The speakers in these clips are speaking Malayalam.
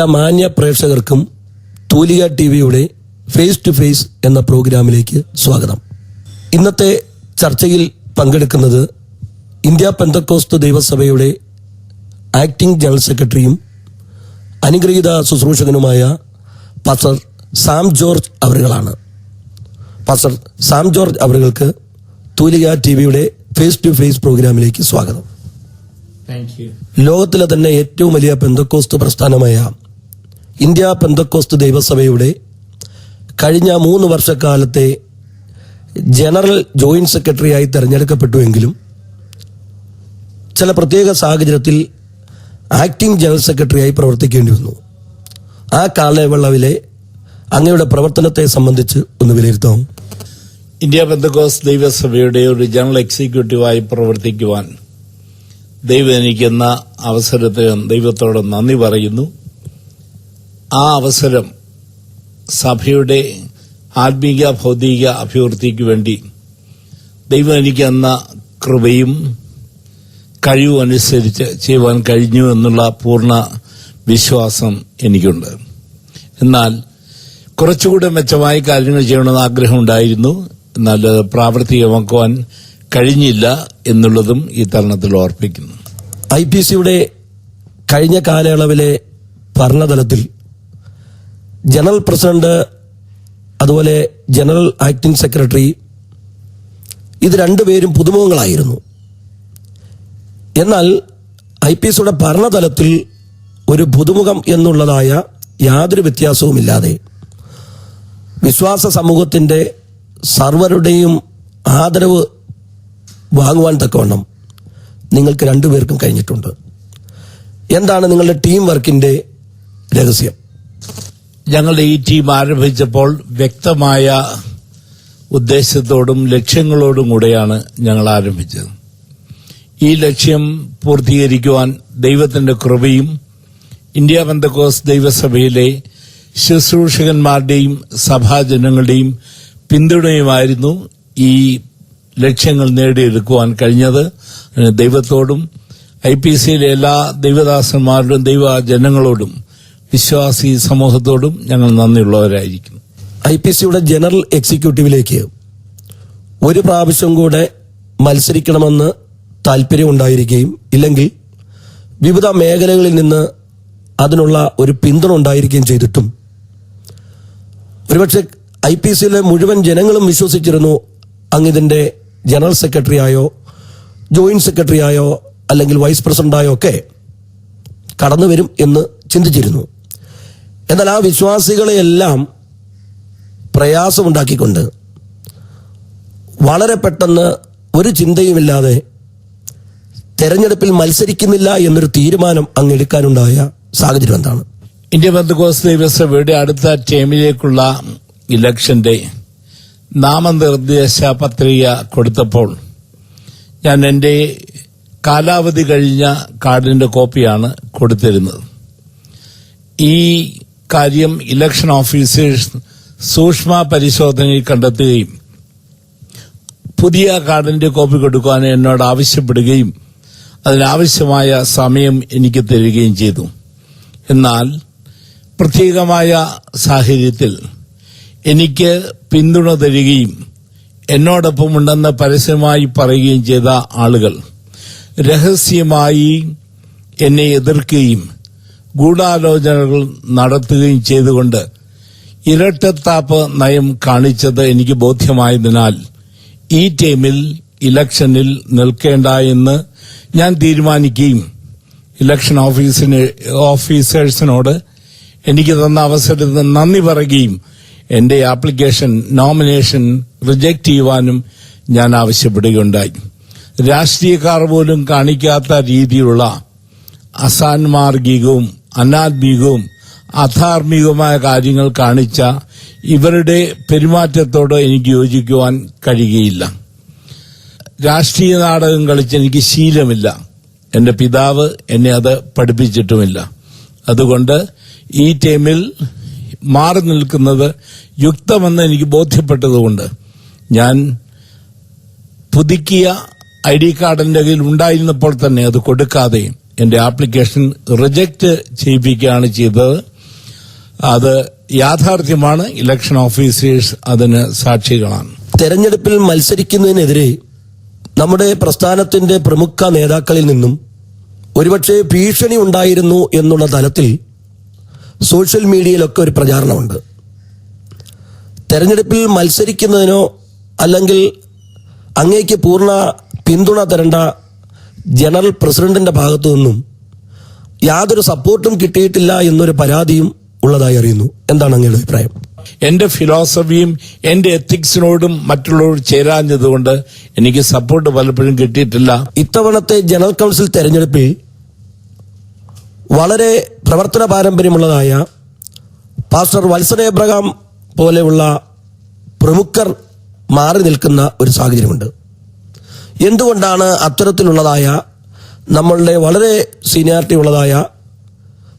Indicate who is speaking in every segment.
Speaker 1: എല്ലാ മാന്യ പ്രേക്ഷകർക്കും തൂലിക ടി വിയുടെ ഫേസ് ടു ഫേസ് എന്ന പ്രോഗ്രാമിലേക്ക് സ്വാഗതം. ഇന്നത്തെ ചർച്ചയിൽ പങ്കെടുക്കുന്നത് ഇന്ത്യ പെന്തക്കോസ്ത് ദൈവസഭയുടെ ആക്ടിംഗ് ജനറൽ സെക്രട്ടറിയും അനുഗ്രഹീത ശുശ്രൂഷകനുമായ പാസ്റ്റർ സാം ജോർജ് അവറുകളാണ് പാസ്റ്റർ സാം ജോർജ് അവറുകൾക്ക് തൂലിക ടി വിയുടെ ഫേസ് ടു ഫേസ് പ്രോഗ്രാമിലേക്ക് സ്വാഗതം. ലോകത്തിലെ തന്നെ ഏറ്റവും വലിയ പെന്തക്കോസ്ത് പ്രസ്ഥാനമായ ഇന്ത്യ പെന്തക്കോസ്റ്റ് ദൈവസഭയുടെ കഴിഞ്ഞ മൂന്ന് വർഷക്കാലത്തെ ജനറൽ ജോയിന്റ് സെക്രട്ടറിയായി തെരഞ്ഞെടുക്കപ്പെട്ടുവെങ്കിലും ചില പ്രത്യേക സാഹചര്യത്തിൽ ആക്ടിംഗ് ജനറൽ സെക്രട്ടറിയായി പ്രവർത്തിക്കേണ്ടി വന്നു. ആ കാലയളവിലെ അങ്ങയുടെ പ്രവർത്തനത്തെ സംബന്ധിച്ച് ഒന്ന് വിലയിരുത്താം.
Speaker 2: ഇന്ത്യ ബന്ധക്കോസ് ദൈവസഭയുടെ ഒരു ജനറൽ എക്സിക്യൂട്ടീവായി പ്രവർത്തിക്കുവാൻ ദൈവം എനിക്കെന്ന അവസരത്തിന് ദൈവത്തോട് നന്ദി പറയുന്നു. ആ അവസരം സഭയുടെ ആത്മീക ഭൗതിക അഭിവൃദ്ധിക്ക് വേണ്ടി ദൈവം എനിക്ക് അന്ന കൃപയും കഴിവും അനുസരിച്ച് ചെയ്യുവാൻ കഴിഞ്ഞു എന്നുള്ള പൂർണ വിശ്വാസം എനിക്കുണ്ട്. എന്നാൽ കുറച്ചുകൂടെ മെച്ചമായി കാര്യങ്ങൾ ചെയ്യണമെന്ന് ആഗ്രഹമുണ്ടായിരുന്നു എന്നാൽ പ്രാവർത്തികമാക്കുവാൻ കഴിഞ്ഞില്ല എന്നുള്ളതും ഈ തരണത്തിൽ ഓർപ്പിക്കുന്നു.
Speaker 1: ഐ പി സിയുടെ കഴിഞ്ഞ കാലയളവിലെ ഭരണതലത്തിൽ ജനറൽ പ്രസിഡന്റ് അതുപോലെ ജനറൽ ആക്ടിംഗ് സെക്രട്ടറി ഇത് രണ്ടുപേരും പുതുമുഖങ്ങളായിരുന്നു. എന്നാൽ ഐ പി എസിയുടെ ഭരണതലത്തിൽ ഒരു പുതുമുഖം എന്നുള്ളതായ യാതൊരു വ്യത്യാസവുമില്ലാതെ വിശ്വാസ സമൂഹത്തിന്റെ സർവരുടെയും ആദരവ് വാങ്ങുവാൻ തക്കവണ്ണം നിങ്ങൾക്ക് രണ്ടുപേർക്കും കഴിഞ്ഞിട്ടുണ്ട്. എന്താണ് നിങ്ങളുടെ ടീം വർക്കിന്റെ രഹസ്യം?
Speaker 2: ഞങ്ങളുടെ ഈ ടീം ആരംഭിച്ചപ്പോൾ വ്യക്തമായ ഉദ്ദേശത്തോടും ലക്ഷ്യങ്ങളോടും കൂടെയാണ് ഞങ്ങൾ ആരംഭിച്ചത്. ഈ ലക്ഷ്യം പൂർത്തീകരിക്കുവാൻ ദൈവത്തിന്റെ കൃപയും ഇന്ത്യ ബന്ധക്കോസ് ദൈവസഭയിലെ ശുശ്രൂഷകന്മാരുടെയും സഭാജനങ്ങളുടെയും പിന്തുണയുമായിരുന്നു ഈ ലക്ഷ്യങ്ങൾ നേടിയെടുക്കുവാൻ കഴിഞ്ഞത്. ദൈവത്തോടും ഐ പി സിയിലെ എല്ലാ ദൈവദാസന്മാരോടും ദൈവജനങ്ങളോടും വിശ്വാസി സമൂഹത്തോടും ഞങ്ങൾ നന്ദിയുള്ളവരായിരിക്കും
Speaker 1: ഐ പി സിയുടെ ജനറൽ എക്സിക്യൂട്ടീവിലേക്ക് ഒരു പ്രാവശ്യം കൂടെ മത്സരിക്കണമെന്ന് താല്പര്യമുണ്ടായിരിക്കുകയും ഇല്ലെങ്കിൽ വിവിധ മേഖലകളിൽ നിന്ന് അതിനുള്ള ഒരു പിന്തുണ ഉണ്ടായിരിക്കുകയും ചെയ്തിട്ടും ഒരുപക്ഷെ ഐ പി സിയിലെ മുഴുവൻ ജനങ്ങളും വിശ്വസിച്ചിരുന്നു അങ്ങിതിന്റെ ജനറൽ സെക്രട്ടറിയായോ ജോയിന്റ് സെക്രട്ടറിയായോ അല്ലെങ്കിൽ വൈസ് പ്രസിഡന്റായോ ഒക്കെ കടന്നു വരും എന്ന് ചിന്തിച്ചിരുന്നു. എന്നാൽ ആ വിശ്വാസികളെയെല്ലാം പ്രയാസമുണ്ടാക്കിക്കൊണ്ട് വളരെ പെട്ടെന്ന് ഒരു ചിന്തയുമില്ലാതെ തെരഞ്ഞെടുപ്പിൽ മത്സരിക്കുന്നില്ല എന്നൊരു തീരുമാനം അങ്ങ് എടുക്കാനുണ്ടായ സാഹചര്യം എന്താണ്?
Speaker 2: ഇന്ത്യ ബന്ധുക്കോസ് ദൈവസഭയുടെ അടുത്ത ടീമിലേക്കുള്ള ഇലക്ഷന്റെ നാമനിർദ്ദേശ പത്രിക കൊടുത്തപ്പോൾ ഞാൻ എന്റെ കാലാവധി കഴിഞ്ഞ കാർഡിന്റെ കോപ്പിയാണ് കൊടുത്തിരുന്നത്. ഈ കാര്യം ഇലക്ഷൻ ഓഫീസേഴ്സ് സൂക്ഷ്മ പരിശോധനയിൽ കണ്ടെത്തുകയും പുതിയ കാർഡിന്റെ കോപ്പി കൊടുക്കാൻ എന്നോട് ആവശ്യപ്പെടുകയും അതിനാവശ്യമായ സമയം എനിക്ക് തരികയും ചെയ്തു. എന്നാൽ പ്രത്യേകമായ സാഹചര്യത്തിൽ എനിക്ക് പിന്തുണ തരികയും എന്നോടൊപ്പമുണ്ടെന്ന് പരസ്യമായി പറയുകയും ചെയ്ത ആളുകൾ രഹസ്യമായി എന്നെ എതിർക്കുകയും ഗൂഢാലോചനകൾ നടത്തുകയും ചെയ്തുകൊണ്ട് ഇരട്ടത്താപ്പ് നയം കാണിച്ചത് എനിക്ക് ബോധ്യമായതിനാൽ ഈ ടീമിൽ ഇലക്ഷനിൽ നിൽക്കേണ്ട എന്ന് ഞാൻ തീരുമാനിക്കുകയും ഇലക്ഷൻ ഓഫീസിന് ഓഫീസേഴ്സിനോട് എനിക്ക് തന്ന അവസരത്തിന് നന്ദി പറയുകയും എന്റെ ആപ്ലിക്കേഷൻ നോമിനേഷൻ റിജക്ട് ചെയ്യുവാനും ഞാൻ ആവശ്യപ്പെടുകയുണ്ടായി. രാഷ്ട്രീയക്കാർ പോലും കാണിക്കാത്ത രീതിയിലുള്ള അസാൻമാർഗികവും അനാത്മീകവും അധാർമികവുമായ കാര്യങ്ങൾ കാണിച്ച ഇവരുടെ പെരുമാറ്റത്തോട് എനിക്ക് യോജിക്കുവാൻ കഴിയുകയില്ല. രാഷ്ട്രീയ നാടകം കളിച്ച് എനിക്ക് ശീലമില്ല. എന്റെ പിതാവ് എന്നെ അത് പഠിപ്പിച്ചിട്ടുമില്ല. അതുകൊണ്ട് ഈ ടീമിൽ മാറി നിൽക്കുന്നത് യുക്തമെന്ന് എനിക്ക് ബോധ്യപ്പെട്ടതുകൊണ്ട് ഞാൻ പുതുക്കിയ ഐ ഡി കാർഡ് എന്റെ കയ്യിൽ ഉണ്ടായിരുന്നപ്പോൾ തന്നെ അത് കൊടുക്കാതെ എന്റെ ആപ്ലിക്കേഷൻ റിജക്റ്റ് ചെയ്യിപ്പിക്കുകയാണ് ചെയ്തത്. അത് യാഥാർത്ഥ്യമാണ്. ഇലക്ഷൻ ഓഫീസേഴ്സ് അതിന് സാക്ഷികളാണ്.
Speaker 1: തെരഞ്ഞെടുപ്പിൽ മത്സരിക്കുന്നതിനെതിരെ നമ്മുടെ പ്രസ്ഥാനത്തിന്റെ പ്രമുഖ നേതാക്കളിൽ നിന്നും ഒരുപക്ഷെ ഭീഷണി ഉണ്ടായിരുന്നു എന്നുള്ള തലത്തിൽ സോഷ്യൽ മീഡിയയിലൊക്കെ ഒരു പ്രചാരണമുണ്ട്. തെരഞ്ഞെടുപ്പിൽ മത്സരിക്കുന്നതിനോ അല്ലെങ്കിൽ അങ്ങേക്ക് പൂർണ പിന്തുണ തരേണ്ട ജനറൽ പ്രസിഡന്റിന്റെ ഭാഗത്തു നിന്നും യാതൊരു സപ്പോർട്ടും കിട്ടിയിട്ടില്ല എന്നൊരു പരാതിയും ഉള്ളതായി അറിയുന്നു. എന്താണ് അങ്ങയുടെ അഭിപ്രായം?
Speaker 2: എന്റെ ഫിലോസഫിയും എന്റെ എത്തിക്സിനോടും മറ്റുള്ളവരോട് ചേരാഞ്ഞതുകൊണ്ട് എനിക്ക് സപ്പോർട്ട് പലപ്പോഴും കിട്ടിയിട്ടില്ല.
Speaker 1: ഇത്തവണത്തെ ജനറൽ കൗൺസിൽ തെരഞ്ഞെടുപ്പിൽ വളരെ പ്രവർത്തന പാരമ്പര്യമുള്ളതായ പാസ്റ്റർ വത്സന എബ്രഹാം പോലെയുള്ള പ്രമുഖർ മാറി നിൽക്കുന്ന ഒരു സാഹചര്യമുണ്ട്. എന്തുകൊണ്ടാണ് അത്തരത്തിലുള്ളതായ നമ്മളുടെ വളരെ സീനിയാരിറ്റി ഉള്ളതായ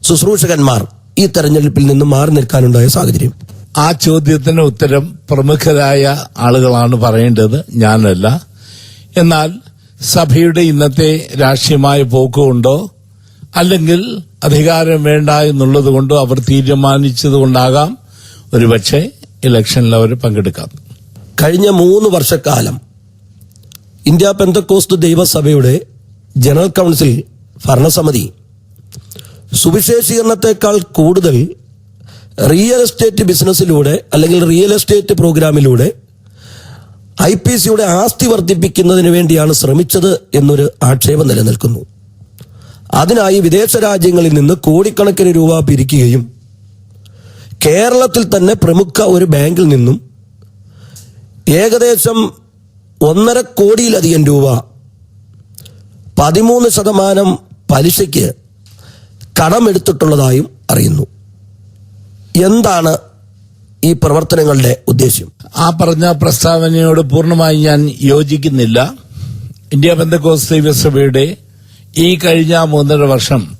Speaker 1: ശുശ്രൂഷകന്മാർ ഈ തെരഞ്ഞെടുപ്പിൽ നിന്ന് മാറി നിൽക്കാനുണ്ടായ സാഹചര്യം?
Speaker 2: ആ ചോദ്യത്തിന് ഉത്തരം പ്രമുഖരായ ആളുകളാണ് പറയേണ്ടത്. ഞാനല്ല. എന്നാൽ സഭയുടെ ഇന്നത്തെ രാഷ്ട്രീയമായ പോക്കുകൊണ്ടോ അല്ലെങ്കിൽ അധികാരം വേണ്ട എന്നുള്ളത് കൊണ്ടോ അവർ തീരുമാനിച്ചതുകൊണ്ടാകാം ഒരുപക്ഷെ ഇലക്ഷനിൽ അവർ പങ്കെടുക്കാം
Speaker 1: കഴിഞ്ഞ മൂന്ന് വർഷക്കാലം ഇന്ത്യ പെന്തക്കോസ്റ്റ് ദൈവസഭയുടെ ജനറൽ കൗൺസിൽ ഭരണസമിതി. സുവിശേഷീകരണത്തെക്കാൾ കൂടുതൽ റിയൽ എസ്റ്റേറ്റ് ബിസിനസ്സിലൂടെ അല്ലെങ്കിൽ റിയൽ എസ്റ്റേറ്റ് പ്രോഗ്രാമിലൂടെ ഐ പി സിയുടെ ആസ്തി വർദ്ധിപ്പിക്കുന്നതിന് വേണ്ടിയാണ് ശ്രമിച്ചത് എന്നൊരു ആക്ഷേപം നിലനിൽക്കുന്നു. അതിനായി വിദേശ രാജ്യങ്ങളിൽ നിന്ന് കോടിക്കണക്കിന് രൂപ പിരിക്കുകയും കേരളത്തിൽ തന്നെ പ്രമുഖ ഒരു ബാങ്കിൽ നിന്നും ഏകദേശം ഒന്നര കോടിയിലധികം രൂപ. പതിമൂന്ന് ശതമാനം പലിശയ്ക്ക് കടമെടുത്തിട്ടുള്ളതായും അറിയുന്നു. എന്താണ് ഈ പ്രവർത്തനങ്ങളുടെ ഉദ്ദേശ്യം?
Speaker 2: ആ പറഞ്ഞ പ്രസ്താവനയോട് പൂർണമായി ഞാൻ യോജിക്കുന്നില്ല. ഇന്ത്യ ബന്ധകോസ് ദൈവസഭയുടെ ഈ കഴിഞ്ഞ മൂന്നര വർഷം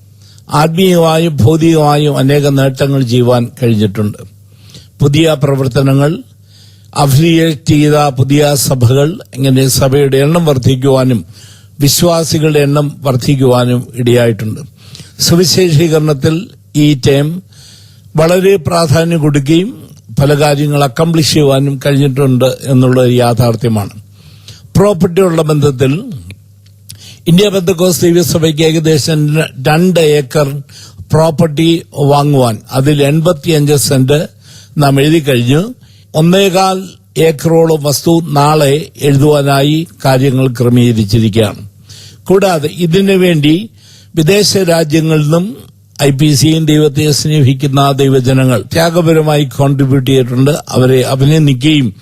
Speaker 2: ആത്മീയമായും ഭൗതികമായും അനേക നേട്ടങ്ങൾ ചെയ്യുവാൻ കഴിഞ്ഞിട്ടുണ്ട്. പുതിയ പ്രവർത്തനങ്ങൾ അഫിലിയേറ്റ് ചെയ്ത പുതിയ സഭകൾ ഇങ്ങനെ സഭയുടെ എണ്ണം വർദ്ധിക്കുവാനും വിശ്വാസികളുടെ എണ്ണം വർദ്ധിക്കുവാനും ഇടയായിട്ടുണ്ട്. സുവിശേഷീകരണത്തിൽ ഈ ടൈം വളരെ പ്രാധാന്യം കൊടുക്കുകയും പല കാര്യങ്ങൾ അക്കംപ്ലിഷ് ചെയ്യുവാനും കഴിഞ്ഞിട്ടുണ്ട് എന്നുള്ള യാഥാർത്ഥ്യമാണ്. പ്രോപ്പർട്ടിയുള്ള ബന്ധത്തിൽ ഇന്ത്യ ബന്ധക്കോസ് ദൈവസഭയ്ക്ക് ഏകദേശം രണ്ട് ഏക്കർ പ്രോപ്പർട്ടി വാങ്ങുവാൻ അതിൽ എൺപത്തിയഞ്ച് സെന്റ് നാം എഴുതി കഴിഞ്ഞു. ഒന്നേകാൽ ഏക്കറോളം വസ്തു നാളെ എഴുതുവാനായി കാര്യങ്ങൾ ക്രമീകരിച്ചിരിക്കുകയാണ്. കൂടാതെ ഇതിനു വേണ്ടി വിദേശ രാജ്യങ്ങളിൽ നിന്നും ഐ പി സിയും ദൈവത്തെ സ്നേഹിക്കുന്ന ദൈവജനങ്ങൾ ത്യാഗപരമായി കോൺട്രിബ്യൂട്ട് ചെയ്തിട്ടുണ്ട്. അവരെ അഭിനന്ദിക്കുകയും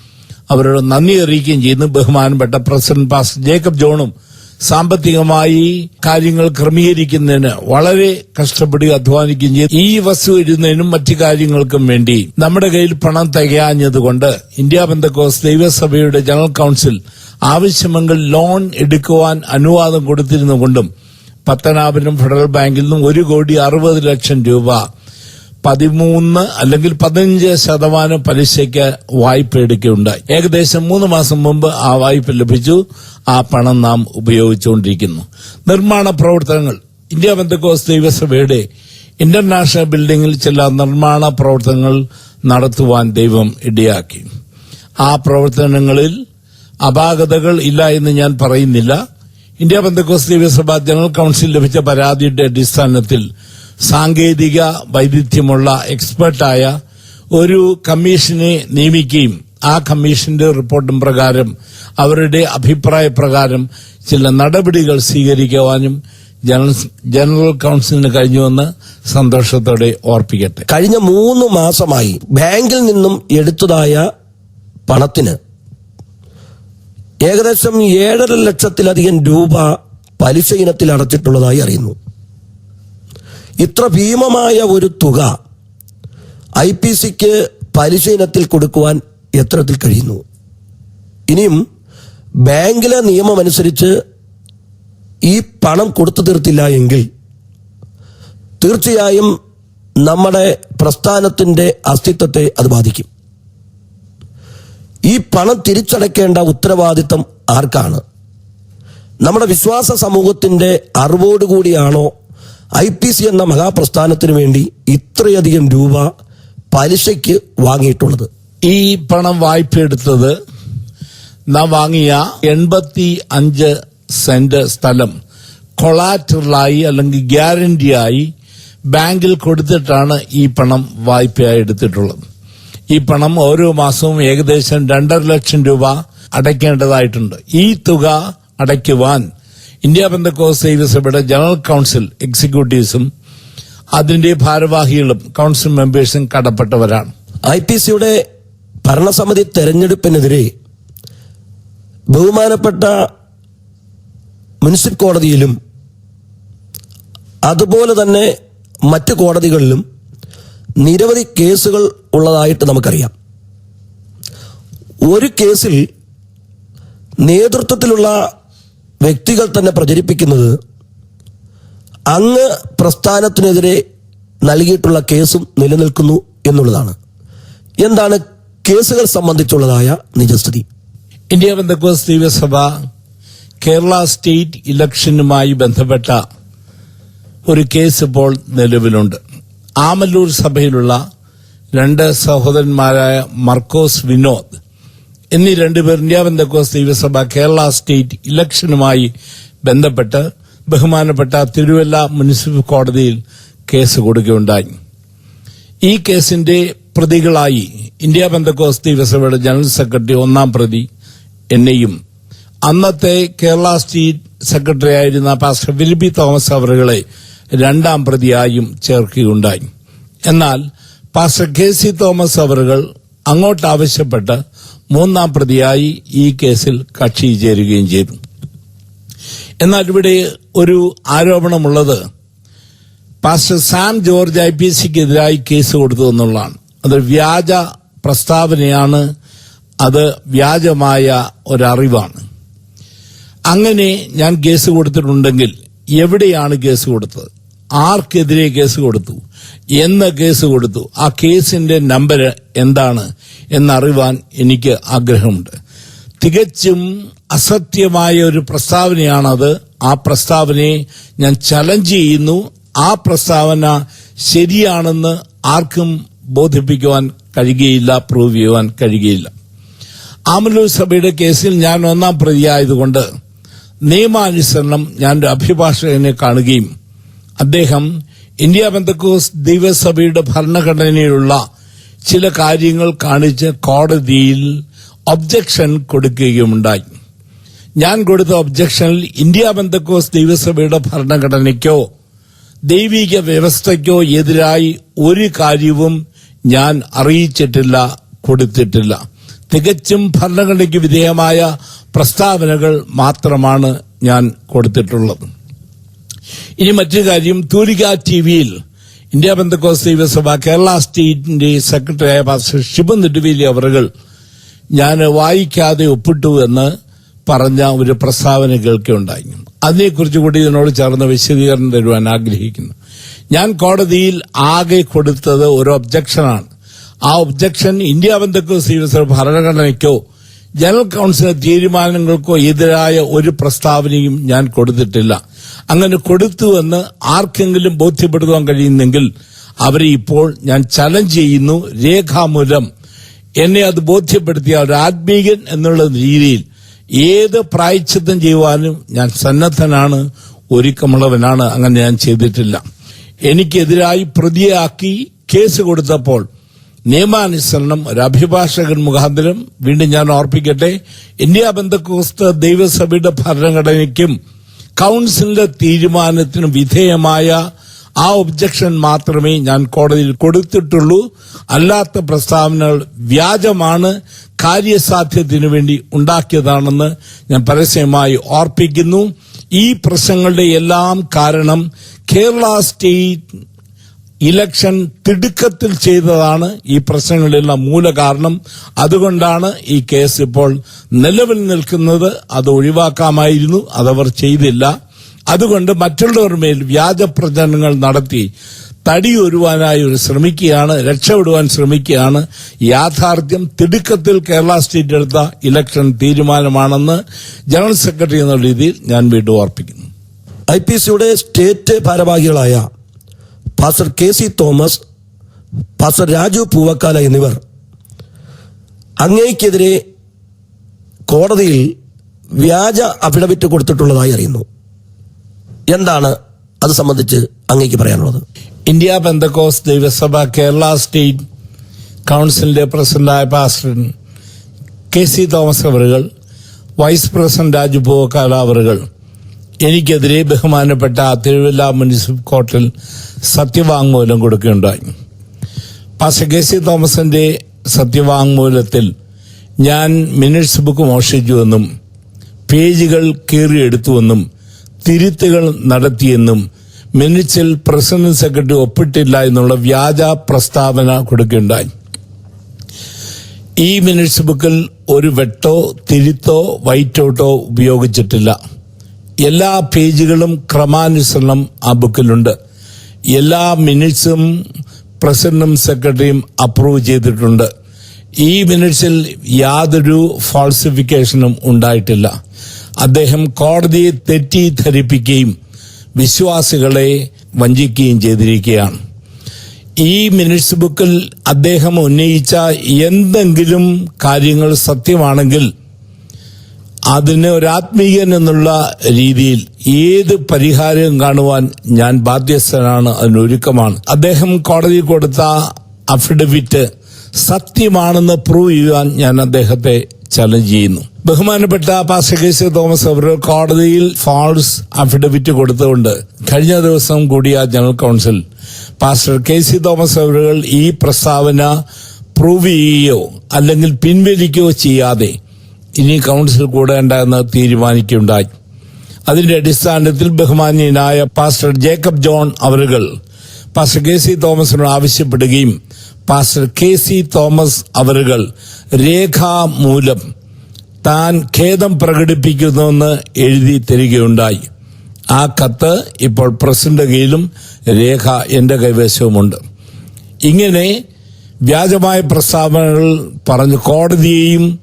Speaker 2: അവരോട് നന്ദി അറിയിക്കുകയും ചെയ്യുന്നു. ബഹുമാനപ്പെട്ട പ്രസിഡന്റ് പാസ്റ്റർ ജേക്കബ് ജോണും സാമ്പത്തികമായി കാര്യങ്ങൾ ക്രമീകരിക്കുന്നതിന് വളരെ കഷ്ടപ്പെടുകയും അധ്വാനിക്കുകയും ചെയ്തു ഈ വസ്തു എഴുതുന്നതിനും മറ്റു കാര്യങ്ങൾക്കും വേണ്ടി നമ്മുടെ കയ്യിൽ പണം തികയാഞ്ഞതുകൊണ്ട് ഇന്ത്യ ബന്ധക്കോസ് ദൈവസഭയുടെ ജനറൽ കൌൺസിൽ ആവശ്യമെങ്കിൽ ലോൺ എടുക്കുവാൻ അനുവാദം കൊടുത്തിരുന്നുകൊണ്ടും പത്തനാപുരം ഫെഡറൽ ബാങ്കിൽ നിന്നും ഒരു കോടി അറുപത് ലക്ഷം രൂപ പതിമൂന്ന് അല്ലെങ്കിൽ പതിനഞ്ച് ശതമാനം പലിശയ്ക്ക് വായ്പ എടുക്കുകയുണ്ടായി. ഏകദേശം മൂന്ന് മാസം മുമ്പ് ആ വായ്പ ലഭിച്ചു. ആ പണം നാം ഉപയോഗിച്ചുകൊണ്ടിരിക്കുന്നു. നിർമ്മാണ പ്രവർത്തനങ്ങൾ. ഇന്ത്യ ബന്ധുക്കോസ് ദൈവസഭയുടെ ഇന്റർനാഷണൽ ബിൽഡിംഗിൽ ചില നിർമ്മാണ പ്രവർത്തനങ്ങൾ നടത്തുവാൻ ദൈവം ഇടയാക്കി. ആ പ്രവർത്തനങ്ങളിൽ അപാകതകൾ ഇല്ല എന്ന് ഞാൻ പറയുന്നില്ല. ഇന്ത്യ ബന്ധുക്കോസ് ദൈവസഭ ജനറൽ കൌൺസിൽ ലഭിച്ച പരാതിയുടെ അടിസ്ഥാനത്തിൽ സാങ്കേതിക വൈദഗ്ധ്യമുള്ള എക്സ്പെർട്ടായ ഒരു കമ്മീഷനെ നിയമിക്കുകയും ആ കമ്മീഷന്റെ റിപ്പോർട്ടും പ്രകാരം അവരുടെ അഭിപ്രായ പ്രകാരം ചില നടപടികൾ സ്വീകരിക്കുവാനും ജനറൽ ജനറൽ കൌൺസിലിന് കഴിഞ്ഞുവെന്ന് സന്തോഷത്തോടെ ഓർപ്പിക്കട്ടെ.
Speaker 1: കഴിഞ്ഞ മൂന്ന് മാസമായി ബാങ്കിൽ നിന്നും എടുത്തതായ പണത്തിന് ഏകദേശം ഏഴര ലക്ഷത്തിലധികം രൂപ പലിശ ഇനത്തിൽ അടച്ചിട്ടുള്ളതായി അറിയുന്നു. ഇത്ര ഭീമമായ ഒരു തുക ഐ പി സിക്ക് പലിശ ഇനത്തിൽ കൊടുക്കുവാൻ എത്രത്തിൽ കഴിയുന്നു? ഇനിയും ബാങ്കിലെ നിയമം അനുസരിച്ച് ഈ പണം കൊടുത്തു തീർത്തില്ല എങ്കിൽ തീർച്ചയായും നമ്മുടെ പ്രസ്ഥാനത്തിന്റെ അസ്തിത്വത്തെ അത് ബാധിക്കും. ഈ പണം തിരിച്ചടയ്ക്കേണ്ട ഉത്തരവാദിത്തം ആർക്കാണ്? നമ്മുടെ വിശ്വാസ സമൂഹത്തിന്റെ അറിവോടുകൂടിയാണോ ഐ പി സി എന്ന മഹാപ്രസ്ഥാനത്തിന് വേണ്ടി ഇത്രയധികം രൂപ പലിശയ്ക്ക് വാങ്ങിയിട്ടുള്ളത്.
Speaker 2: ഈ പണം വായ്പ എടുത്തത് നാം വാങ്ങിയ എൺപത്തി അഞ്ച് സെന്റ് സ്ഥലം കൊളാറ്ററലായി അല്ലെങ്കിൽ ഗ്യാരണ്ടിയായി ബാങ്കിൽ കൊടുത്തിട്ടാണ് ഈ പണം വായ്പയായി എടുത്തിട്ടുള്ളത്. ഈ പണം ഓരോ മാസവും ഏകദേശം രണ്ടര ലക്ഷം രൂപ അടയ്ക്കേണ്ടതായിട്ടുണ്ട്. ഈ തുക അടയ്ക്കുവാൻ ഇന്ത്യ ബന്ധക്കോസ് സേവ്യസഭയുടെ ജനറൽ കൗൺസിൽ എക്സിക്യൂട്ടീവ്സും അതിന്റെ ഭാരവാഹികളും കൌൺസിൽ മെമ്പേഴ്സും കടപ്പെട്ടവരാണ്.
Speaker 1: ഐ പി സിയുടെ ഭരണസമിതി തെരഞ്ഞെടുപ്പിനെതിരെ ബഹുമാനപ്പെട്ട മുനിസിപ്പൽ കോടതിയിലും അതുപോലെ തന്നെ മറ്റ് കോടതികളിലും നിരവധി കേസുകൾ ഉള്ളതായിട്ട് നമുക്കറിയാം. ഒരു കേസിൽ നേതൃത്വത്തിലുള്ള വ്യക്തികൾ തന്നെ പ്രചരിപ്പിക്കുന്നത് അങ്ങ് പ്രസ്ഥാനത്തിനെതിരെ നൽകിയിട്ടുള്ള കേസും നിലനിൽക്കുന്നു എന്നുള്ളതാണ്. എന്താണ് കേസുകൾ സംബന്ധിച്ചുള്ളതായ നിജസ്ഥിതി?
Speaker 2: ഇന്ത്യ ബന്ധക്കോസ് ദൈവസഭ കേരള സ്റ്റേറ്റ് ഇലക്ഷനുമായി ബന്ധപ്പെട്ട ഒരു കേസ് ഇപ്പോൾ നിലവിലുണ്ട്. ആമല്ലൂർ സഭയിലുള്ള രണ്ട് സഹോദരന്മാരായ മർക്കോസ് വിനോദ് എന്നീ രണ്ടുപേർ ഇന്ത്യ ബന്ധക്കോസ് ദൈവസഭ കേരള സ്റ്റേറ്റ് ഇലക്ഷനുമായി ബന്ധപ്പെട്ട് ബഹുമാനപ്പെട്ട തിരുവല്ല മുനിസിപ്പൽ കോടതിയിൽ കേസ് കൊടുക്കുകയുണ്ടായി. ഈ കേസിന്റെ പ്രതികളായി ഇന്ത്യ ബന്ധക്കോസ് ദൈവസഭയുടെ ജനറൽ സെക്രട്ടറി ഒന്നാം പ്രതി എന്നെയും അന്നത്തെ കേരള സ്റ്റേറ്റ് സെക്രട്ടറി ആയിരുന്ന പാസ്റ്റർ വിൽബി തോമസ് അവറുകളെ രണ്ടാം പ്രതിയായും ചേർക്കുകയുണ്ടായി. എന്നാൽ പാസ്റ്റർ കെ സി തോമസ് അവറുകൾ അങ്ങോട്ട് ആവശ്യപ്പെട്ട് മൂന്നാം പ്രതിയായി ഈ കേസിൽ കക്ഷി ചേരുകയും ചെയ്തു. എന്നാൽ ഇവിടെ ഒരു ആരോപണമുള്ളത് pastor Sam George I P സിക്കെതിരായി case കൊടുത്തു എന്നുള്ളതാണ്. അത് വ്യാജ പ്രസ്താവനയാണ്. അത് വ്യാജമായ ഒരറിവാണ്. അങ്ങനെ ഞാൻ കേസ് കൊടുത്തിട്ടുണ്ടെങ്കിൽ എവിടെയാണ് കേസ് കൊടുത്തത്? ആർക്കെതിരെ കേസ് കൊടുത്തു? എന്ന കേസ് കൊടുത്തു? ആ കേസിന്റെ നമ്പർ എന്താണ്? എന്നറിവാൻ എനിക്ക് ആഗ്രഹമുണ്ട്. തികച്ചും അസത്യമായ ഒരു പ്രസ്താവനയാണത്. ആ പ്രസ്താവനയെ ഞാൻ ചലഞ്ച് ചെയ്യുന്നു. ആ പ്രസ്താവന ശരിയാണെന്ന് ആർക്കും ബോധിപ്പിക്കുവാൻ കഴിയുകയില്ല പ്രൂവ് ചെയ്യുവാൻ കഴിയുകയില്ല. ആമലൂർ സഭയുടെ കേസിൽ ഞാൻ ഒന്നാം പ്രതിയായതുകൊണ്ട് നിയമാനുസരണം ഞാൻ ഒരു അഭിഭാഷകനെ കാണുകയും അദ്ദേഹം ഇന്ത്യ ബന്ധക്കോസ് ദൈവസഭയുടെ ഭരണഘടനയിലുള്ള ചില കാര്യങ്ങൾ കാണിച്ച് കോടതിയിൽ ഒബ്ജക്ഷൻ കൊടുക്കുകയുമുണ്ടായി. ഞാൻ കൊടുത്ത ഒബ്ജക്ഷനിൽ ഇന്ത്യ ബന്ധക്കോസ് ദൈവസഭയുടെ ഭരണഘടനയ്ക്കോ ദൈവിക വ്യവസ്ഥയ്ക്കോ എതിരായി ഒരു കാര്യവും ഞാൻ അറിയിച്ചിട്ടില്ല കൊടുത്തിട്ടില്ല. തികച്ചും ഭരണഘടനയ്ക്ക് വിധേയമായ പ്രസ്താവനകൾ മാത്രമാണ് ഞാൻ കൊടുത്തിട്ടുള്ളത്. ഇനി മറ്റു കാര്യം തൂലിക ടി വിയിൽ ഇന്ത്യ ബന്ധക്കോസ് ദൈവസഭ കേരള സ്റ്റേറ്റിന്റെ സെക്രട്ടറിയായ പാസ്റ്റർ ഷിബു നെടുവേലി അവറുകൾ ഞാൻ വായിക്കാതെ ഒപ്പിട്ടു എന്ന് പറഞ്ഞ ഒരു പ്രസ്താവന കേൾക്കുകയുണ്ടായി. അതിനെക്കുറിച്ച് കൂടി ഇതിനോട് ചേർന്ന് വിശദീകരണം തരുവാൻ ആഗ്രഹിക്കുന്നു. ഞാൻ കോടതിയിൽ ആകെ കൊടുത്തത് ഒരു ഒബ്ജക്ഷനാണ് ആ ഒബ്ജക്ഷൻ ഇന്ത്യ ബന്ധക്കോസ് ദൈവസഭ ഭരണഘടനയ്ക്കോ ജനറൽ കൗൺസിലിന്റെ തീരുമാനങ്ങൾക്കോ എതിരായ ഒരു പ്രസ്താവനയും ഞാൻ കൊടുത്തിട്ടില്ല. അങ്ങനെ കൊടുത്തുവെന്ന് ആർക്കെങ്കിലും ബോധ്യപ്പെടുത്താൻ കഴിയുന്നെങ്കിൽ അവരെ ഇപ്പോൾ ഞാൻ ചലഞ്ച് ചെയ്യുന്നു. രേഖാമൂലം എന്നെ അത് ബോധ്യപ്പെടുത്തിയ ഒരു ആത്മീകൻ എന്നുള്ള രീതിയിൽ ഏത് പ്രായച്ചിത്തം ചെയ്യുവാനും ഞാൻ സന്നദ്ധനാണ് ഒരുക്കമുള്ളവനാണ്. അങ്ങനെ ഞാൻ ചെയ്തിട്ടില്ല. എനിക്കെതിരായി പ്രതിയാക്കി കേസ് കൊടുത്തപ്പോൾ നിയമാനുസരണം ഒരു അഭിഭാഷകൻ മുഖാന്തരം വീണ്ടും ഞാൻ ഓർപ്പിക്കട്ടെ. ഇന്ത്യ ബന്ധക്കോസ്ത ദൈവസഭയുടെ ഭരണഘടനയ്ക്കും കൌൺസിലിന്റെ തീരുമാനത്തിന് വിധേയമായ ആ ഒബ്ജക്ഷൻ മാത്രമേ ഞാൻ കോടതിയിൽ കൊടുത്തിട്ടുള്ളൂ. അല്ലാത്ത പ്രസ്താവനകൾ വ്യാജമാണ് കാര്യസാധ്യത്തിന് വേണ്ടി ഉണ്ടാക്കിയതാണെന്ന് ഞാൻ പരസ്യമായി ഓർപ്പിക്കുന്നു. ഈ പ്രശ്നങ്ങളുടെ എല്ലാം കാരണം കേരള സ്റ്റേറ്റ് ഇലക്ഷൻ തിടുക്കത്തിൽ ചെയ്തതാണ് ഈ പ്രശ്നങ്ങളെല്ലാം മൂല കാരണം അതുകൊണ്ടാണ് ഈ കേസ് ഇപ്പോൾ നിലവിൽ നിൽക്കുന്നത്. അത് ഒഴിവാക്കാമായിരുന്നു. അതവർ ചെയ്തില്ല. അതുകൊണ്ട് മറ്റുള്ളവർ മേൽ വ്യാജ പ്രചരണങ്ങൾ നടത്തി തടിയൊരുവാനായി ഒരു ശ്രമിക്കുകയാണ് രക്ഷപ്പെടുവാൻ ശ്രമിക്കുകയാണ്. യാഥാർത്ഥ്യം തിടുക്കത്തിൽ കേരള സ്റ്റേറ്റ് എടുത്ത ഇലക്ഷൻ തീരുമാനമാണെന്ന് ജനറൽ സെക്രട്ടറി എന്ന രീതിയിൽ ഞാൻ വീണ്ടും ഓർപ്പിക്കുന്നു.
Speaker 1: ഐ പി സിയുടെ സ്റ്റേറ്റ് ഭാരവാഹികളായ pastor K C Thomas phasor Raju Poovakkala എന്നിവർ അങ്ങേക്കെതിരെ കോടതിയിൽ വ്യാജ അഫിഡവിറ്റ് കൊടുത്തിട്ടുള്ളതായി അറിയുന്നു. എന്താണ് അത് സംബന്ധിച്ച് അങ്ങേക്ക് പറയാനുള്ളത്?
Speaker 2: ഇന്ത്യ പെന്തക്കോസ് ദൈവസഭ കേരള സ്റ്റേറ്റ് കൗൺസിലിന്റെ പ്രസിഡന്റായ പാസ്റ്റർ കെ സി തോമസ് അവറുകൾ വൈസ് പ്രസിഡന്റ് രാജു പൂവക്കാല അവറുകൾ എനിക്കെതിരെ ബഹുമാനപ്പെട്ട തിരുവല്ല മുനിസിപ്പൽ കോർട്ടിൽ സത്യവാങ്മൂലം കൊടുക്കുകയുണ്ടായി. പാസ്റ്റർ കെ സി തോമസിന്റെ സത്യവാങ്മൂലത്തിൽ ഞാൻ മിനിറ്റ്സ് ബുക്ക് മോഷിച്ചുവെന്നും പേജുകൾ കീറിയെടുത്തുവെന്നും തിരുത്തുകൾ നടത്തിയെന്നും മിനിറ്റ്സിൽ പ്രസിഡന്റ് സെക്രട്ടറി ഒപ്പിട്ടില്ല എന്നുള്ള വ്യാജ പ്രസ്താവന കൊടുക്കുകയുണ്ടായി. ഈ മിനിറ്റ്സ് ബുക്കിൽ ഒരു വെട്ടോ തിരുത്തോ വൈറ്റ് ഔട്ടോ ഉപയോഗിച്ചിട്ടില്ല. എല്ലാ പേജുകളും ക്രമാനുസരണം ആ ബുക്കിലുണ്ട്. എല്ലാ മിനിറ്റ്സും പ്രസിഡന്റും സെക്രട്ടറിയും അപ്രൂവ് ചെയ്തിട്ടുണ്ട്. ഈ മിനിറ്റ്സിൽ യാതൊരു ഫാൾസിഫിക്കേഷനും ഉണ്ടായിട്ടില്ല. അദ്ദേഹം കോടതിയെ തെറ്റിദ്ധരിപ്പിക്കുകയും വിശ്വാസികളെ വഞ്ചിക്കുകയും ചെയ്തിരിക്കുകയാണ്. ഈ മിനിറ്റ്സ് ബുക്കിൽ അദ്ദേഹം ഉന്നയിച്ച എന്തെങ്കിലും കാര്യങ്ങൾ സത്യമാണെങ്കിൽ അതിന് ഒരു ആത്മീയൻ എന്നുള്ള രീതിയിൽ ഏത് പരിഹാരവും കാണുവാൻ ഞാൻ ബാധ്യസ്ഥനാണ് അതിനൊരുക്കമാണ് അദ്ദേഹം കോടതി കൊടുത്ത അഫിഡവിറ്റ് സത്യമാണെന്ന് പ്രൂവ് ചെയ്യുവാൻ ഞാൻ അദ്ദേഹത്തെ ചലഞ്ച് ചെയ്യുന്നു. ബഹുമാനപ്പെട്ട കെ തോമസ് അവർ കോടതിയിൽ ഫാൾസ് അഫിഡവിറ്റ് കൊടുത്തുകൊണ്ട് കഴിഞ്ഞ ദിവസം കൂടിയ general council pastor K C Thomas അവരുകൾ ഈ പ്രസ്താവന പ്രൂവ് ചെയ്യുകയോ അല്ലെങ്കിൽ പിൻവലിക്കുകയോ ചെയ്യാതെ ഇനി കൗൺസിൽ കൂടേണ്ട എന്ന് തീരുമാനിക്കുകയുണ്ടായി അതിന്റെ അടിസ്ഥാനത്തിൽ ബഹുമാന്യനായ പാസ്റ്റർ ജേക്കബ് ജോൺ അവരുകൾ പാസ്റ്റർ കെ സി തോമസിനോട് ആവശ്യപ്പെടുകയും പാസ്റ്റർ കെ സി തോമസ് അവരുകൾ രേഖാമൂലം താൻ ഖേദം പ്രകടിപ്പിക്കുന്നുവെന്ന് എഴുതി തരികയുണ്ടായി. ആ കത്ത് ഇപ്പോൾ പ്രസിഡന്റ് കയ്യിലും രേഖ എന്റെ കൈവശവുമുണ്ട്. ഇങ്ങനെ വ്യാജമായ പ്രസ്താവനകൾ പറഞ്ഞ് കോടതിയെയും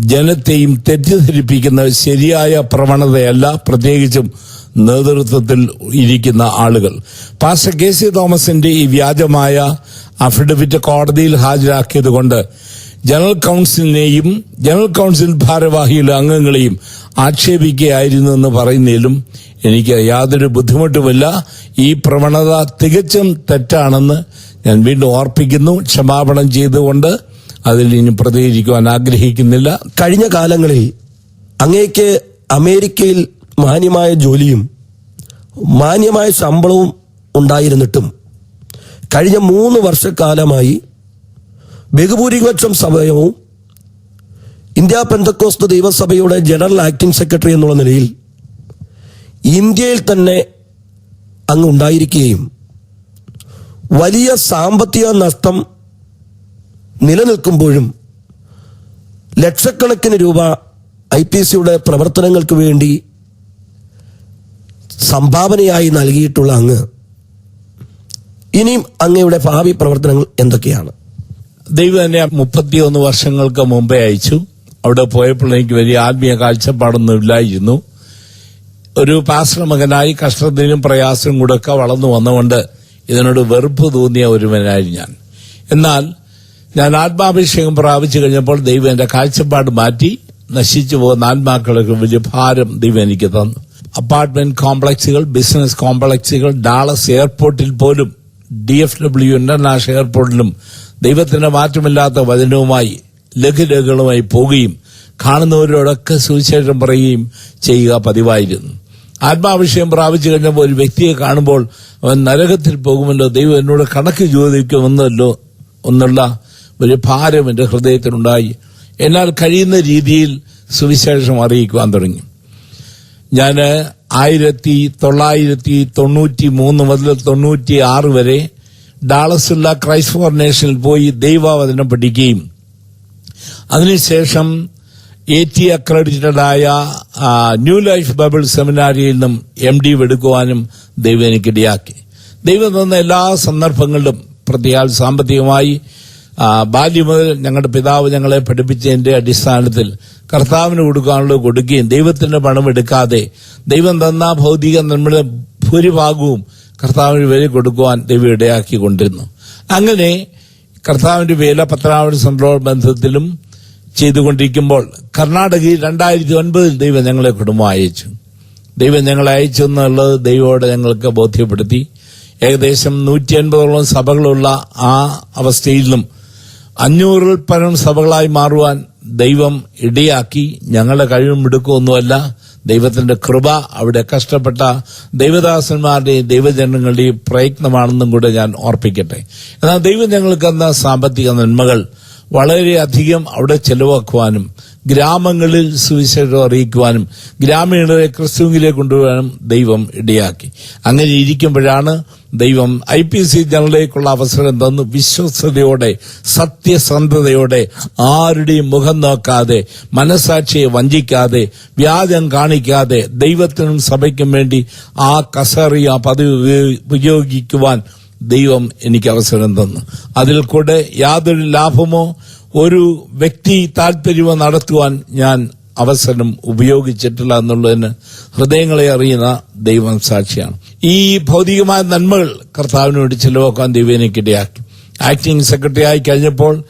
Speaker 2: ജനത്തെയും തെറ്റിദ്ധരിപ്പിക്കുന്ന ശരിയായ പ്രവണതയല്ല പ്രത്യേകിച്ചും നേതൃത്വത്തിൽ ഇരിക്കുന്ന ആളുകൾ. പാസ്റ്റർ കെ സി തോമസിന്റെ ഈ വ്യാജമായ അഫിഡവിറ്റ് കോടതിയിൽ ഹാജരാക്കിയത് കൊണ്ട് ജനറൽ കൗൺസിലിനെയും ജനറൽ കൗൺസിൽ ഭാരവാഹിയിലെ അംഗങ്ങളെയും ആക്ഷേപിക്കുകയായിരുന്നു എന്ന് പറയുന്നതിലും എനിക്ക് യാതൊരു ബുദ്ധിമുട്ടുമില്ല. ഈ പ്രവണത തികച്ചും തെറ്റാണെന്ന് ഞാൻ വീണ്ടും ഓർപ്പിക്കുന്നു. ക്ഷമാപണം ചെയ്തുകൊണ്ട് അതിൽ ഇനി പ്രതികരിക്കുവാൻ ആഗ്രഹിക്കുന്നില്ല.
Speaker 1: കഴിഞ്ഞ കാലങ്ങളിൽ അങ്ങേക്ക് അമേരിക്കയിൽ മാന്യമായ ജോലിയും മാന്യമായ ശമ്പളവും ഉണ്ടായിരുന്നിട്ടും കഴിഞ്ഞ മൂന്ന് വർഷക്കാലമായി ബഹുഭൂരിപക്ഷം സമയവും ഇന്ത്യ പെന്തക്കോസ്ത് ദൈവസഭയുടെ ജനറൽ ആക്ടിംഗ് സെക്രട്ടറി എന്നുള്ള നിലയിൽ ഇന്ത്യയിൽ തന്നെ അങ്ങ് ഉണ്ടായിരിക്കുകയും വലിയ സാമ്പത്തിക നഷ്ടം നിലനിൽക്കുമ്പോഴും ലക്ഷക്കണക്കിന് രൂപ ഐ പി സിയുടെ പ്രവർത്തനങ്ങൾക്ക് വേണ്ടി സംഭാവനയായി നൽകിയിട്ടുള്ള അങ്ങ് ഇനിയും അങ്ങയുടെ ഭാവി പ്രവർത്തനങ്ങൾ എന്തൊക്കെയാണ്?
Speaker 2: ദൈവം എന്നെ മുപ്പത്തിയൊന്ന് വർഷങ്ങൾക്ക് മുമ്പേ അയച്ചു. അവിടെ പോയപ്പോൾ എനിക്ക് വലിയ ആത്മീയ കാഴ്ചപ്പാടൊന്നും ഇല്ലായിരുന്നു. ഒരു പാശ്രമകനായി മകനായി കഷ്ടത്തിനും പ്രയാസവും ഒക്കെ വളർന്നു വന്നുകൊണ്ട് ഇതിനോട് വെറുപ്പ് തോന്നിയ ഒരുവനായി ഞാൻ. എന്നാൽ ഞാൻ ആത്മാഭിഷേകം പ്രാപിച്ചു കഴിഞ്ഞപ്പോൾ ദൈവം എന്റെ കാഴ്ചപ്പാട് മാറ്റി നശിച്ചു പോകുന്ന ആത്മാക്കൾക്ക് വലിയ ഭാരം ദൈവം എനിക്ക് തന്നു. അപ്പാർട്ട്മെന്റ് കോംപ്ലക്സുകൾ ബിസിനസ് കോംപ്ലക്സുകൾ ഡാളസ് എയർപോർട്ടിൽ പോലും ഡി എഫ് ഡബ്ല്യു ഇന്റർനാഷണൽ എയർപോർട്ടിലും ദൈവത്തിന്റെ മാറ്റമില്ലാത്ത വചനവുമായി ലഘുലഘുകളുമായി പോവുകയും കാണുന്നവരോടൊക്കെ സുവിശേഷം പറയുകയും ചെയ്യുക പതിവായിരുന്നു. ആത്മാവിഷയം പ്രാപിച്ചു കഴിഞ്ഞപ്പോൾ ഒരു വ്യക്തിയെ കാണുമ്പോൾ അവൻ നരകത്തിൽ പോകുമല്ലോ ദൈവം എന്നോട് കണക്ക് ചോദിക്കുമെന്നല്ലോ എന്നുള്ള ഒരു ഭാരം എന്റെ ഹൃദയത്തിനുണ്ടായി. എന്നാൽ കഴിയുന്ന രീതിയിൽ സുവിശേഷം അറിയിക്കുവാൻ തുടങ്ങി. ഞാൻ ആയിരത്തി തൊള്ളായിരത്തി തൊണ്ണൂറ്റി മൂന്ന് മുതൽ തൊണ്ണൂറ്റി ആറ് വരെ ഡാളസുള്ള ക്രൈസ്റ്റ് ഫോർ നേഷനിൽ പോയി ദൈവവചനം പഠിക്കുകയും അതിനുശേഷം എ ടി അക്രഡിറ്റഡായ ന്യൂ ലൈഫ് ബൈബിൾ സെമിനാരിയിൽ നിന്നും എം ഡി എടുക്കുവാനും ദൈവം എനിക്കിടയാക്കി ദൈവം തന്ന എല്ലാ സന്ദർഭങ്ങളിലും പ്രത്യേക സാമ്പത്തികമായി ബാല്യം മുതൽ ഞങ്ങളുടെ പിതാവ് ഞങ്ങളെ പഠിപ്പിച്ചതിന്റെ അടിസ്ഥാനത്തിൽ കർത്താവിന് കൊടുക്കാനുള്ളത് കൊടുക്കുകയും ദൈവത്തിന്റെ പണം എടുക്കാതെ ദൈവം തന്ന ഭൗതിക നമ്മുടെ ഭൂരിഭാഗവും കർത്താവിന് വില കൊടുക്കുവാൻ ദൈവം ഇടയാക്കി കൊണ്ടിരുന്നു. അങ്ങനെ കർത്താവിന്റെ വേല പത്രാവിന്റെ സെൻട്രൽ ബന്ധത്തിലും ചെയ്തുകൊണ്ടിരിക്കുമ്പോൾ കർണാടകയിൽ രണ്ടായിരത്തി ഒൻപതിൽ ദൈവം ഞങ്ങളെ കുടുംബം അയച്ചു. ദൈവം ഞങ്ങളെ അയച്ചു എന്നുള്ളത് ദൈവോടെ ഞങ്ങൾക്ക് ബോധ്യപ്പെടുത്തി. ഏകദേശം നൂറ്റി അൻപതോളം സഭകളുള്ള ആ അവസ്ഥയിലും അഞ്ഞൂറിൽ പരം സഭകളായി മാറുവാൻ ദൈവം ഇടയാക്കി. ഞങ്ങളുടെ കഴിവും മിടുക്കുമൊന്നുമല്ല ദൈവത്തിന്റെ കൃപ അവിടെ കഷ്ടപ്പെട്ട ദൈവദാസന്മാരുടെയും ദൈവജനങ്ങളുടെയും പ്രയത്നമാണെന്നും കൂടെ ഞാൻ ഓർപ്പിക്കട്ടെ. എന്നാൽ ദൈവം ഞങ്ങൾക്ക് തന്ന സാമ്പത്തിക നന്മകൾ വളരെയധികം അവിടെ ചെലവാക്കുവാനും ഗ്രാമങ്ങളിൽ സുവിശേഷം അറിയിക്കുവാനും ഗ്രാമീണരെ ക്രിസ്തുവിലേക്ക് കൊണ്ടുവരാനും ദൈവം ഇടയാക്കി. അങ്ങനെ ഇരിക്കുമ്പോഴാണ് ദൈവം ഐ പി സി ജനറലിലേക്കുള്ള അവസരം തന്നു. വിശ്വസ്തയോടെ സത്യസന്ധതയോടെ ആരുടെയും മുഖം നോക്കാതെ മനസാക്ഷിയെ വഞ്ചിക്കാതെ വ്യാജം കാണിക്കാതെ ദൈവത്തിനും സഭയ്ക്കും വേണ്ടി ആ കസറി ആ പദവി ഉപയോ- ഉപയോഗിക്കുവാൻ ദൈവം എനിക്ക് അവസരം തന്നു. അതിൽ കൂടെ യാതൊരു ലാഭമോ ഒരു വ്യക്തി താല്പര്യമോ നടത്തുവാൻ ഞാൻ അവസരം ഉപയോഗിച്ചിട്ടില്ല എന്നുള്ളതിന് ഹൃദയങ്ങളെ അറിയുന്ന ദൈവം സാക്ഷിയാണ്. ഈ ഭൗതികമായ നന്മകൾ കർത്താവിന് വേണ്ടി ചിലവാക്കാൻ ദൈവം എനിക്കിടയാക്കി. ആക്ടിംഗ് സെക്രട്ടറി ആയി കഴിഞ്ഞപ്പോൾ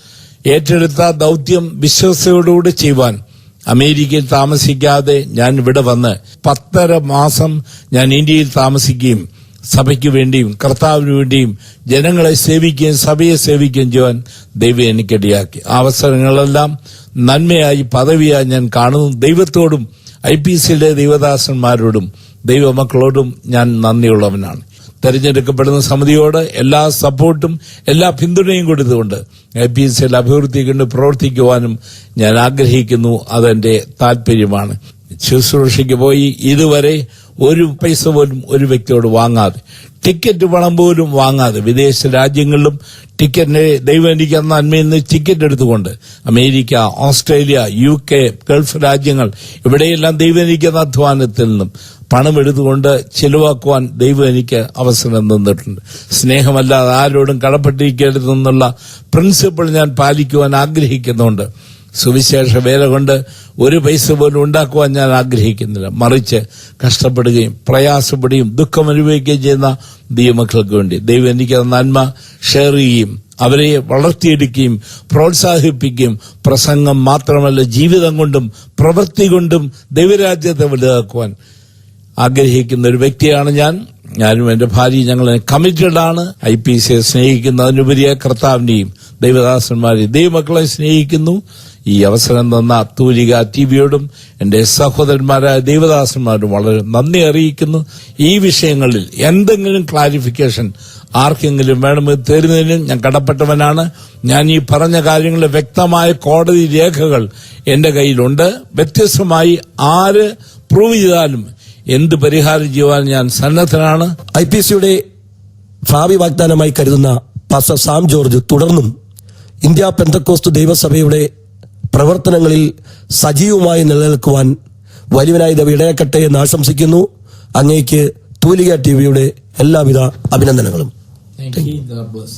Speaker 2: ഏറ്റെടുത്ത ദൗത്യം വിശ്വസയോടുകൂടി ചെയ്യുവാൻ അമേരിക്കയിൽ താമസിക്കാതെ ഞാൻ ഇവിടെ വന്ന് പത്തര മാസം ഞാൻ ഇന്ത്യയിൽ താമസിക്കുകയും സഭയ്ക്ക് വേണ്ടിയും കർത്താവിന് വേണ്ടിയും ജനങ്ങളെ സേവിക്കുകയും സഭയെ സേവിക്കുകയും ചെയ്യുവാൻ ദൈവം എനിക്കിടയാക്കി അവസരങ്ങളെല്ലാം നന്മയായി പദവിയായി ഞാൻ കാണുന്നു. ദൈവത്തോടും ഐ പി സിയിലെ ദൈവദാസന്മാരോടും ദൈവമക്കളോടും ഞാൻ നന്ദിയുള്ളവനാണ്. തെരഞ്ഞെടുക്കപ്പെടുന്ന സമിതിയോട് എല്ലാ സപ്പോർട്ടും എല്ലാ പിന്തുണയും കൊടുത്തുകൊണ്ട് ഐ പി എസ് അഭിവൃദ്ധി കൊണ്ട് പ്രവർത്തിക്കുവാനും ഞാൻ ആഗ്രഹിക്കുന്നു. അതെന്റെ താല്പര്യമാണ്. ശുശ്രൂഷയ്ക്ക് പോയി ഇതുവരെ ഒരു പൈസ പോലും ഒരു വ്യക്തിയോട് വാങ്ങാതെ ടിക്കറ്റ് പണം പോലും വാങ്ങാതെ വിദേശ രാജ്യങ്ങളിലും ടിക്കറ്റിന് ദൈവം എനിക്ക് അന്ന് അന്മയിൽ നിന്ന് ടിക്കറ്റ് എടുത്തുകൊണ്ട് America Australia U K Gulf രാജ്യങ്ങൾ ഇവിടെയെല്ലാം ദൈവം എനിക്ക് എന്ന അധ്വാനത്തിൽ നിന്നും പണം എടുത്തുകൊണ്ട് ചിലവാക്കുവാൻ ദൈവം എനിക്ക് അവസരം തന്നിട്ടുണ്ട്. സ്നേഹമല്ലാതെ ആരോടും കടപ്പെട്ടിരിക്കരുതെന്നുള്ള പ്രിൻസിപ്പിൾ ഞാൻ പാലിക്കുവാൻ ആഗ്രഹിക്കുന്നുണ്ട്. സുവിശേഷ വേല കൊണ്ട് ഒരു പൈസ പോലും ഉണ്ടാക്കുവാൻ ഞാൻ ആഗ്രഹിക്കുന്നില്ല. മറിച്ച് കഷ്ടപ്പെടുകയും പ്രയാസപ്പെടുകയും ദുഃഖം അനുഭവിക്കുകയും ചെയ്യുന്ന ദൈവമക്കൾക്ക് വേണ്ടി. ദൈവം എനിക്ക് നന്മ ഷെയർ ചെയ്യുകയും അവരെ വളർത്തിയെടുക്കുകയും പ്രോത്സാഹിപ്പിക്കുകയും പ്രസംഗം മാത്രമല്ല ജീവിതം കൊണ്ടും പ്രവൃത്തി കൊണ്ടും ദൈവരാജ്യത്തെ വലുതാക്കുവാൻ ആഗ്രഹിക്കുന്ന ഒരു വ്യക്തിയാണ് ഞാൻ. ഞാനും എന്റെ ഭാര്യയും ഞങ്ങൾ കമ്മിറ്റഡ് ആണ്. ഐ പി സിയെ സ്നേഹിക്കുന്നതിനുപരിയായ കർത്താവിനെയും ദൈവദാസന്മാരെയും ദൈവമക്കളെ സ്നേഹിക്കുന്നു. ഈ അവസരം തന്ന അത്തൂലിക ടി വിയോടും എന്റെ സഹോദരന്മാരായ ദേവദാസന്മാരും വളരെ നന്ദി അറിയിക്കുന്നു. ഈ വിഷയങ്ങളിൽ എന്തെങ്കിലും ക്ലാരിഫിക്കേഷൻ ആർക്കെങ്കിലും വേണമെന്ന് തരുന്നതിന് ഞാൻ കടപ്പെട്ടവനാണ്. ഞാൻ ഈ പറഞ്ഞ കാര്യങ്ങളുടെ വ്യക്തമായ കോടതി രേഖകൾ എന്റെ കയ്യിലുണ്ട്. വ്യത്യസ്തമായി ആര് പ്രൂവ് ചെയ്താലും എന്ത് പരിഹാരം ചെയ്യുവാൻ ഞാൻ സന്നദ്ധനാണ്.
Speaker 1: ഐ പി സിയുടെ ഭാവി വാഗ്ദാനമായി കരുതുന്ന പാസ്റ്റർ സാം ജോർജ് തുടർന്നും ഇന്ത്യ പെന്തക്കോസ്റ്റ് ദൈവസഭയുടെ പ്രവർത്തനങ്ങളിൽ സജീവമായി നിലനിൽക്കുവാൻ വലിയവനായി ദൈവം ഇടയാക്കട്ടെ എന്ന് ആശംസിക്കുന്നു അങ്ങേക്ക് തൂലിക ടി വിയുടെ എല്ലാവിധ അഭിനന്ദനങ്ങളും
Speaker 2: Thank you. God bless.